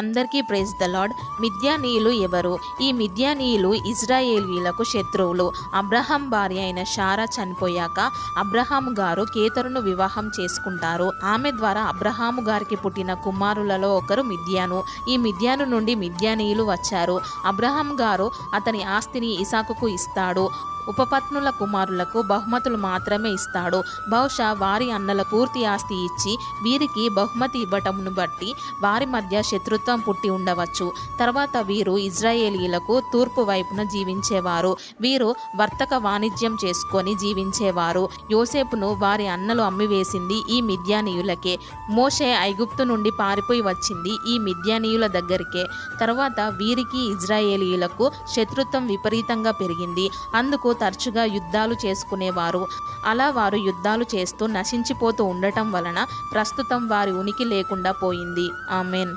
అందరికీ praise the lord మిద్యానీయులు ఎవరు? ఈ మిద్యానీయులు ఇజ్రాయేలీలకు శత్రువులు. అబ్రహాం భార్య అయిన షారా చనిపోయాక అబ్రహాము గారు కేతరును వివాహం చేసుకుంటారు. ఆమె ద్వారా అబ్రహాము గారికి పుట్టిన కుమారులలో ఒకరు మిద్యాను. ఈ మిద్యాను నుండి మిద్యానీయులు వచ్చారు. అబ్రహాం గారు అతని ఆస్తిని ఇసాకుకు ఇస్తాడు. ఉపపత్నుల కుమారులకు బహుమతులు మాత్రమే ఇస్తాడు. బహుశా వారి అన్నల పూర్తి ఆస్తి ఇచ్చి వీరికి బహుమతి ఇవ్వటమును బట్టి వారి మధ్య శత్రుత్వం పుట్టి ఉండవచ్చు. తర్వాత వీరు ఇజ్రాయేలీలకు తూర్పు వైపున జీవించేవారు. వీరు వర్తక వాణిజ్యం చేసుకొని జీవించేవారు. యోసేపును వారి అన్నలు అమ్మివేసింది ఈ మిద్యానీయులకే. మోషే ఐగుప్తు నుండి పారిపోయి వచ్చింది ఈ మిద్యానీయుల దగ్గరికే. తర్వాత వీరికి ఇజ్రాయేలీయులకు శత్రుత్వం విపరీతంగా పెరిగింది. అందుకు తరచుగా యుద్ధాలు చేసుకునేవారు. అలా వారు యుద్ధాలు చేస్తూ నశించిపోతూ ఉండటం వలన ప్రస్తుతం వారి ఉనికి లేకుండా పోయింది. ఆమెన్.